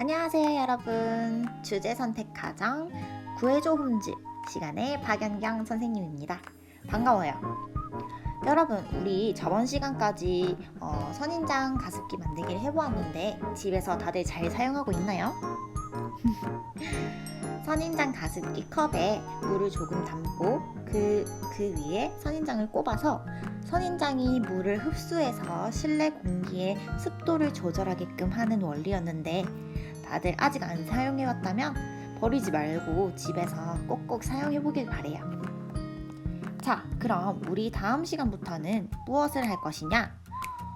안녕하세요 여러분. 주제 선택 과정 구해줘 홈즈 시간의 박연경 선생님입니다. 반가워요. 여러분 우리 저번 시간까지 어, 선인장 가습기 만들기를 해보았는데 집에서 다들 잘 사용하고 있나요? 선인장 가습기 컵에 물을 조금 담고 그, 그 위에 선인장을 꼽아서 선인장이 물을 흡수해서 실내 공기의 습도를 조절하게끔 하는 원리였는데 다들 아직 안 사용해왔다면 버리지 말고 집에서 꼭꼭 사용해보길 바래요. 자, 그럼 우리 다음 시간부터는 무엇을 할 것이냐?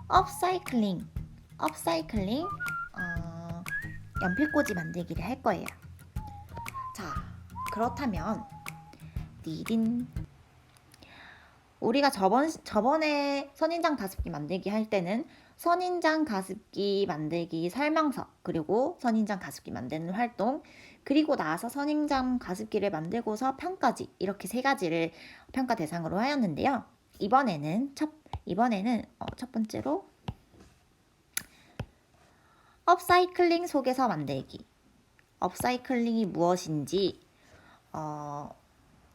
업사이클링, 업사이클링, 어, 연필꽂이 만들기를 할 거예요. 자, 그렇다면 니딘 우리가 저번 저번에 선인장 가습기 만들기 할 때는 선인장 가습기 만들기 설명서 그리고 선인장 가습기 만드는 활동 그리고 나서 선인장 가습기를 만들고서 평가지 이렇게 세 가지를 평가 대상으로 하였는데요. 이번에는 첫 이번에는 어, 첫 번째로 업사이클링 속에서 만들기. 업사이클링이 무엇인지 어,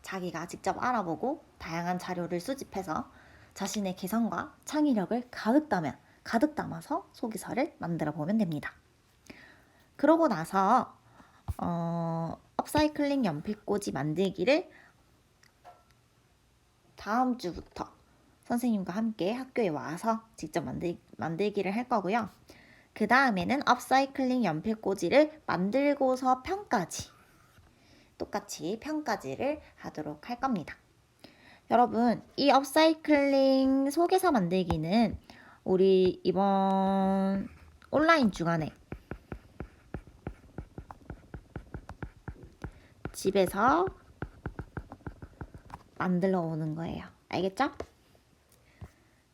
자기가 직접 알아보고 다양한 자료를 수집해서 자신의 개성과 창의력을 가득 담아 가득 담아서 소개서를 만들어 보면 됩니다. 그러고 나서 어, 업사이클링 연필꽂이 만들기를 다음 주부터 선생님과 함께 학교에 와서 직접 만들, 만들기를 할 거고요. 그 다음에는 업사이클링 연필꽂이를 만들고서 평가지. 똑같이 평가지를 하도록 할 겁니다. 여러분, 이 업사이클링 소개서 만들기는 우리 이번 온라인 주간에 집에서 만들어 오는 거예요. 알겠죠?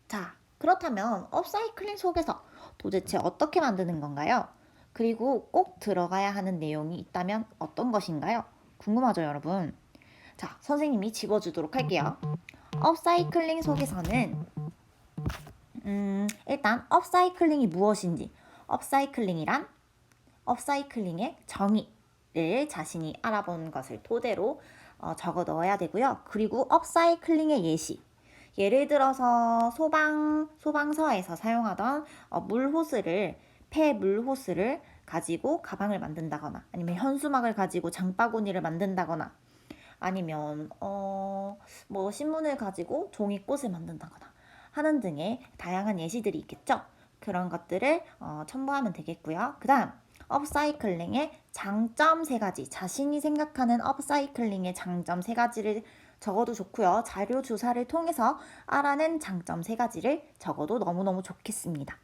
자, 그렇다면 업사이클링 속에서 도대체 어떻게 만드는 건가요? 그리고 꼭 들어가야 하는 내용이 있다면 어떤 것인가요? 궁금하죠, 여러분? 자, 선생님이 집어주도록 할게요. 업사이클링 속에서는 음, 일단 업사이클링이 무엇인지, 업사이클링이란 업사이클링의 정의를 자신이 알아본 것을 토대로 어, 적어 넣어야 되고요. 그리고 업사이클링의 예시. 예를 들어서 소방 소방서에서 사용하던 어, 물 호스를 폐물 호스를 가지고 가방을 만든다거나 아니면 현수막을 가지고 장바구니를 만든다거나 아니면 어, 뭐 신문을 가지고 종이꽃을 만든다거나 하는 등의 다양한 예시들이 있겠죠. 그런 것들을 어, 첨부하면 되겠고요. 그 다음 업사이클링의 장점 세 가지, 자신이 생각하는 업사이클링의 장점 세 가지를 적어도 좋고요. 자료 조사를 통해서 알아낸 장점 세 가지를 적어도 너무너무 좋겠습니다.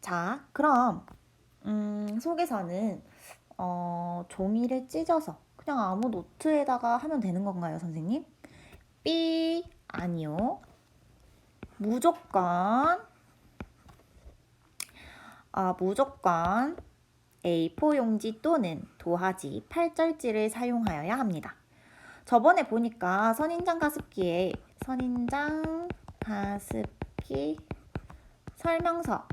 자, 그럼 음, 속에서는 어, 종이를 찢어서 그냥 아무 노트에다가 하면 되는 건가요, 선생님? B 아니요. 무조건 아, 무조건 A4 용지 또는 도화지, 팔절지를 사용하여야 합니다. 저번에 보니까 선인장 가습기에 선인장 가습기 설명서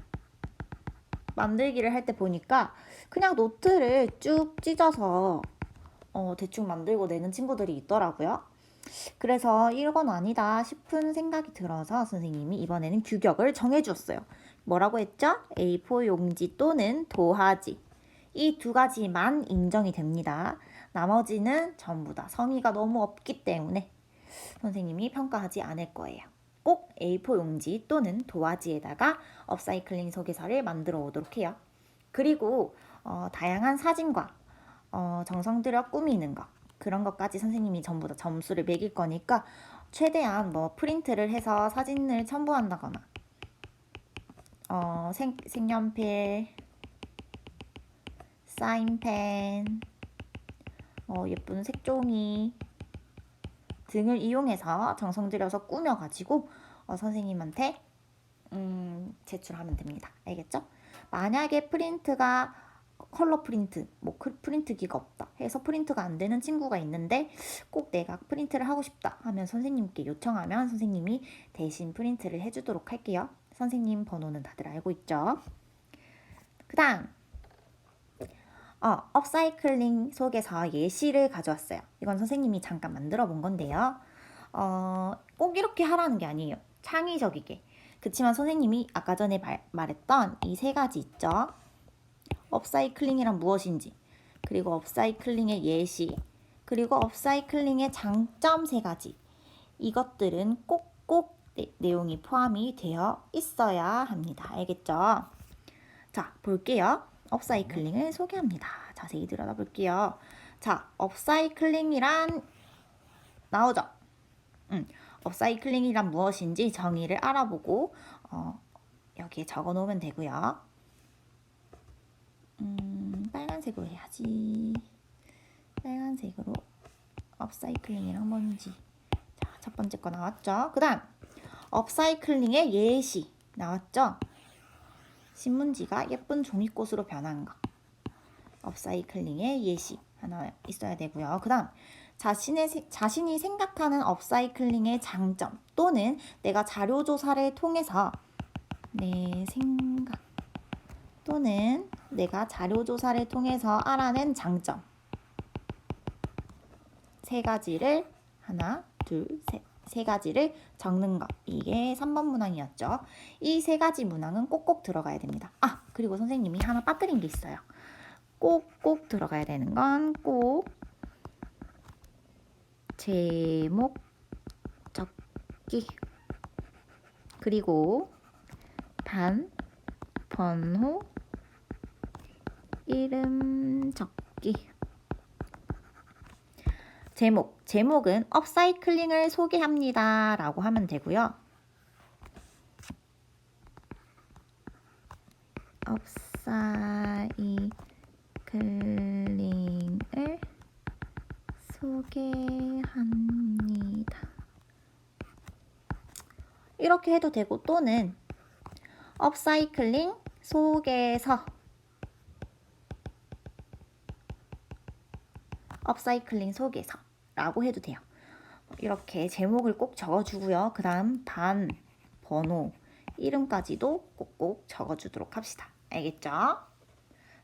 만들기를 할 때 보니까 그냥 노트를 쭉 찢어서 어, 대충 만들고 내는 친구들이 있더라고요. 그래서 이건 아니다 싶은 생각이 들어서 선생님이 이번에는 규격을 정해주었어요. 뭐라고 했죠? A4 용지 또는 도화지. 이 두 가지만 인정이 됩니다. 나머지는 전부 다 성의가 너무 없기 때문에 선생님이 평가하지 않을 거예요. 꼭 A4 용지 또는 도화지에다가 업사이클링 소개서를 만들어 오도록 해요. 그리고 어, 다양한 사진과 어, 정성 들여 꾸미는 것 그런 것까지 선생님이 전부 다 점수를 매길 거니까 최대한 뭐 프린트를 해서 사진을 첨부한다거나 어, 색, 색연필, 사인펜, 어, 예쁜 색종이 등을 이용해서 정성 들여서 꾸며가지고 어, 선생님한테 음, 제출하면 됩니다. 알겠죠? 만약에 프린트가 컬러 프린트, 뭐 프린트기가 없다 해서 프린트가 안 되는 친구가 있는데 꼭 내가 프린트를 하고 싶다 하면 선생님께 요청하면 선생님이 대신 프린트를 해주도록 할게요. 선생님 번호는 다들 알고 있죠? 그 다음 어, 업사이클링 속에서 예시를 가져왔어요. 이건 선생님이 잠깐 만들어 본 건데요. 어, 꼭 이렇게 하라는 게 아니에요. 창의적이게. 그치만 선생님이 아까 전에 말, 말했던 이 세 가지 있죠. 업사이클링이란 무엇인지, 그리고 업사이클링의 예시, 그리고 업사이클링의 장점 세 가지. 이것들은 꼭꼭 내- 내용이 포함이 되어 있어야 합니다. 알겠죠? 자, 볼게요. 업사이클링을 소개합니다. 자세히 들여다 볼게요. 자, 업사이클링이란 나오죠? 음, 업사이클링이란 무엇인지 정의를 알아보고 어, 여기에 적어 놓으면 되고요. 음, 빨간색으로 해야지. 빨간색으로 업사이클링이란 뭔지. 자, 첫 번째 거 나왔죠? 그 다음, 업사이클링의 예시 나왔죠? 신문지가 예쁜 종이꽃으로 변한 거. 업사이클링의 예시 하나 있어야 되고요. 그 다음, 자신의, 세- 자신이 생각하는 업사이클링의 장점 또는 내가 자료조사를 통해서 내 생각 또는 내가 자료조사를 통해서 알아낸 장점 세 가지를 하나, 둘, 셋. 세 가지를 적는 것. 이게 3번 문항이었죠. 이 세 가지 문항은 꼭꼭 들어가야 됩니다. 아, 그리고 선생님이 하나 빠뜨린 게 있어요. 꼭꼭 들어가야 되는 건 꼭 제목 적기 그리고 단 번호 이름 적기. 제목 제목은 업사이클링을 소개합니다 라고 하면 되고요. 업사이클링을 소개합니다. 이렇게 해도 되고 또는 업사이클링 속에서 업사이클링 속에서 라고 해도 돼요. 이렇게 제목을 꼭 적어주고요. 그 다음 단, 번호, 이름까지도 꼭꼭 적어주도록 합시다. 알겠죠?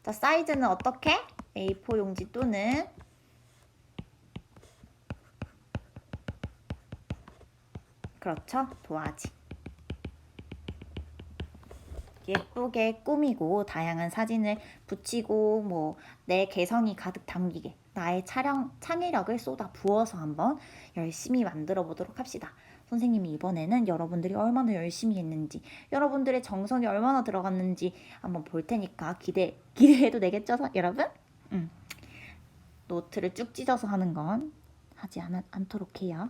자, 사이즈는 어떻게? A4 용지 또는 그렇죠. 도화지. 예쁘게 꾸미고 다양한 사진을 붙이고 뭐 내 개성이 가득 담기게 나의 촬영 창의력을 쏟아 부어서 한번 열심히 만들어 보도록 합시다. 선생님이 이번에는 여러분들이 얼마나 열심히 했는지 여러분들의 정성이 얼마나 들어갔는지 한번 볼 테니까 기대 기대해도 되겠죠, 서- 여러분? 음. 노트를 쭉 찢어서 하는 건 하지 않, 않도록 해요.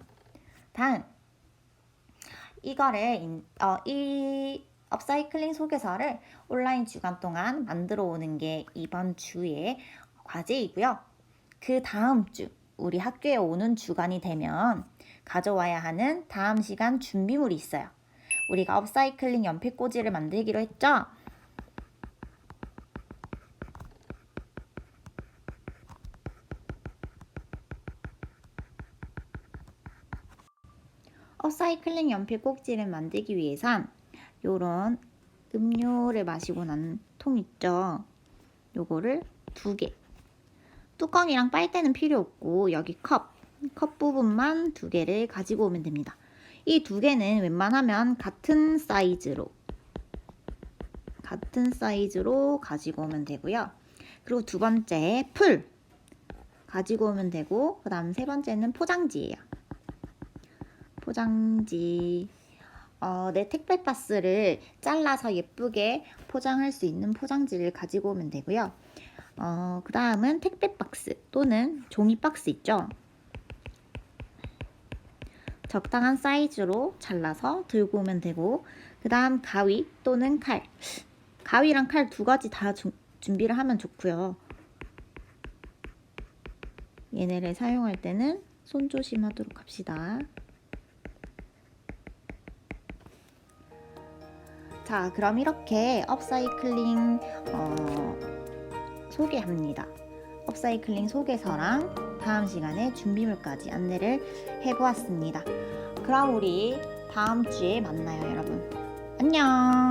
다음 이거를 인- 어, 이 업사이클링 소개서를 온라인 주간 동안 만들어 오는 게 이번 주의 과제이고요. 그 다음 주 우리 학교에 오는 주간이 되면 가져와야 하는 다음 시간 준비물이 있어요. 우리가 업사이클링 연필 꽂이를 만들기로 했죠? 업사이클링 연필 꼭지를 만들기 위해선 요런 음료를 마시고 난 통 있죠? 요거를 두 개. 뚜껑이랑 빨대는 필요 없고 여기 컵, 컵 부분만 두 개를 가지고 오면 됩니다. 이 두 개는 웬만하면 같은 사이즈로 같은 사이즈로 가지고 오면 되고요. 그리고 두 번째 풀 가지고 오면 되고 그다음 세 번째는 포장지예요. 포장지 어, 내 택배 박스를 잘라서 예쁘게 포장할 수 있는 포장지를 가지고 오면 되고요. 어, 그 다음은 택배 박스 또는 종이 박스 있죠. 적당한 사이즈로 잘라서 들고 오면 되고, 그 다음 가위 또는 칼. 가위랑 칼 두 가지 다 주- 준비를 하면 좋고요. 얘네를 사용할 때는 손 조심하도록 합시다. 자, 그럼 이렇게 업사이클링 어, 소개합니다. 업사이클링 소개서랑 다음 시간에 준비물까지 안내를 해보았습니다. 그럼 우리 다음 주에 만나요, 여러분. 안녕!